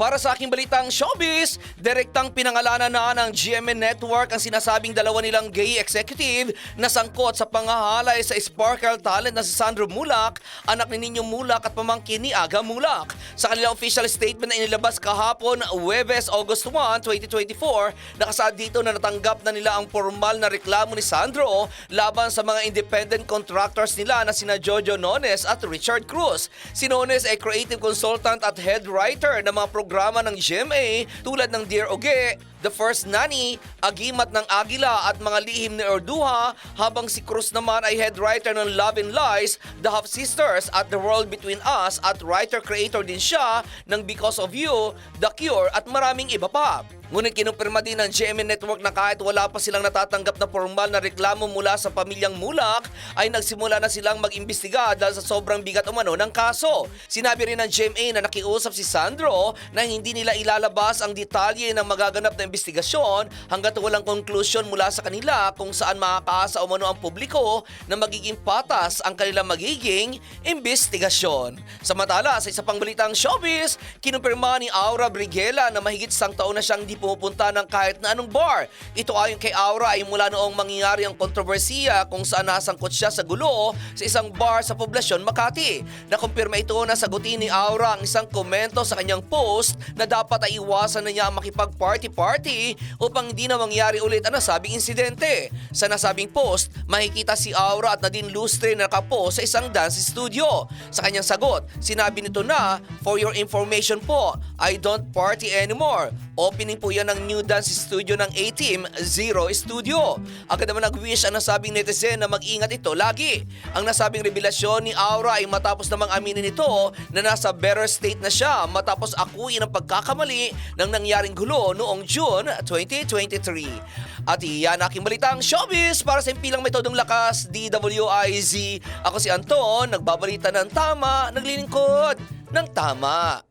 Para sa aking balitang showbiz, direktang pinangalanan na ng GMA Network ang sinasabing dalawa nilang gay executive na sangkot sa pangahalay sa Sparkle talent na si Sandro Mulak, anak ni Nino Mulak at pamangkin ni Aga Mulak. Sa kanilang official statement na inilabas kahapon, Webes, August 1, 2024, nakasaad dito na natanggap na nila ang formal na reklamo ni Sandro laban sa mga independent contractors nila na sina Jojo Nones at Richard Cruz. Si Nones ay creative consultant at head writer ng mga programa ng GMA tulad ng Dear Oge, The First Nanny, Agimat ng Agila at mga lihim ni Orduha habang si Cruz naman ay head writer ng Love and Lies, The Half Sisters at The World Between Us at writer-creator din siya ng Because of You, The Cure at maraming iba pa. Ngunit kinumpirma din ng GMA Network na kahit wala pa silang natatanggap na formal na reklamo mula sa pamilyang Mulak, ay nagsimula na silang mag-imbestiga dahil sa sobrang bigat umano ng kaso. Sinabi rin ng GMA na nakiusap si Sandro na hindi nila ilalabas ang detalye ng magaganap na investigasyon hanggat walang conclusion mula sa kanila kung saan makakaasa umano ang publiko na magiging patas ang kanilang magiging investigasyon. Samantala, sa isa pang balitang showbiz, kinumpirma ni Aura Brigela na mahigit isang taon na siyang di pumupunta ng kahit na anong bar. Ito ayon kay Aura ay mula noong mangyayari ang kontrobersiya kung saan nasangkot siya sa gulo sa isang bar sa poblasyon Makati. Nakumpirma ito na sagutin ni Aura ang isang komento sa kanyang post na dapat ay iwasan na niya ang makipag-party-party upang hindi na mangyari ulit ang nasabing insidente. Sa nasabing post, makikita si Aura at Nadine Lustre na nakapost sa isang dance studio. Sa kanyang sagot, sinabi nito na, For your information po, I don't party anymore. Opening po yan ng new dance studio ng A-Team, Zero Studio. Agad naman nag-wish ang nasabing netizen na mag-ingat ito lagi. Ang nasabing revelasyon ni Aura ay matapos namang aminin ito na nasa better state na siya matapos akuin ang pagkakamali ng nangyaring gulo noong June 2023. At iyan aking balitang showbiz para sa impilang metodong lakas DWIZ. Ako si Anton, nagbabalita ng tama, naglilingkod ng tama.